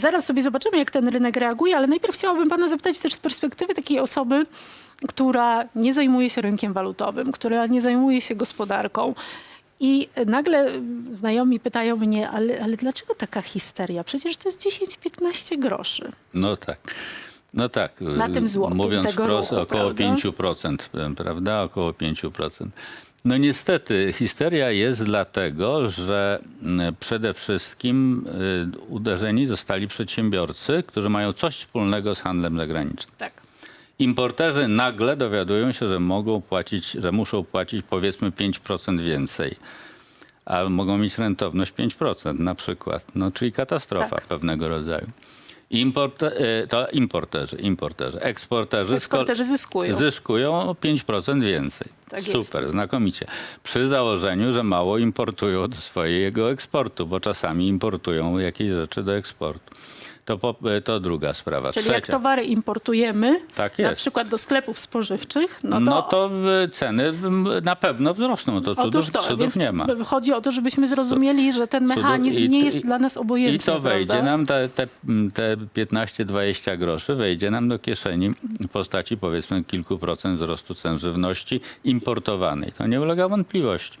zaraz sobie zobaczymy, jak ten rynek reaguje, ale najpierw chciałabym pana zapytać też z perspektywy takiej osoby, która nie zajmuje się rynkiem walutowym, która nie zajmuje się gospodarką. I nagle znajomi pytają mnie, ale, ale dlaczego taka histeria? Przecież to jest 10-15 groszy. No tak. No tak. Na tym złotym Mówiąc wprost, ruchu, około prawda? 5%, prawda? Około 5%. No niestety histeria jest dlatego, że przede wszystkim y, uderzeni zostali przedsiębiorcy, którzy mają coś wspólnego z handlem zagranicznym. Tak. Importerzy nagle dowiadują się, że mogą płacić, że muszą płacić powiedzmy 5% więcej. A mogą mieć rentowność 5% na przykład. No, czyli katastrofa Tak. pewnego rodzaju. Import, e, to importerzy, importerzy. Eksporterzy, Eksporterzy zyskują. zyskują o 5% więcej. Tak jest. Super, znakomicie. Przy założeniu, że mało importują do swojego eksportu, bo czasami importują jakieś rzeczy do eksportu. To, po, e, to druga sprawa. Czyli Trzecia. jak towary importujemy, Tak na jest. przykład do sklepów spożywczych, no to, No to y, ceny na pewno wzrosną. To cudów, to, cudów nie ma. chodzi o to, żebyśmy zrozumieli, że ten mechanizm i- nie jest i- dla nas obojętny. I to wejdzie prawda? nam, te, te, te 15-20 groszy wejdzie nam do kieszeni w postaci powiedzmy kilku procent wzrostu cen żywności importowanej. To nie ulega wątpliwości.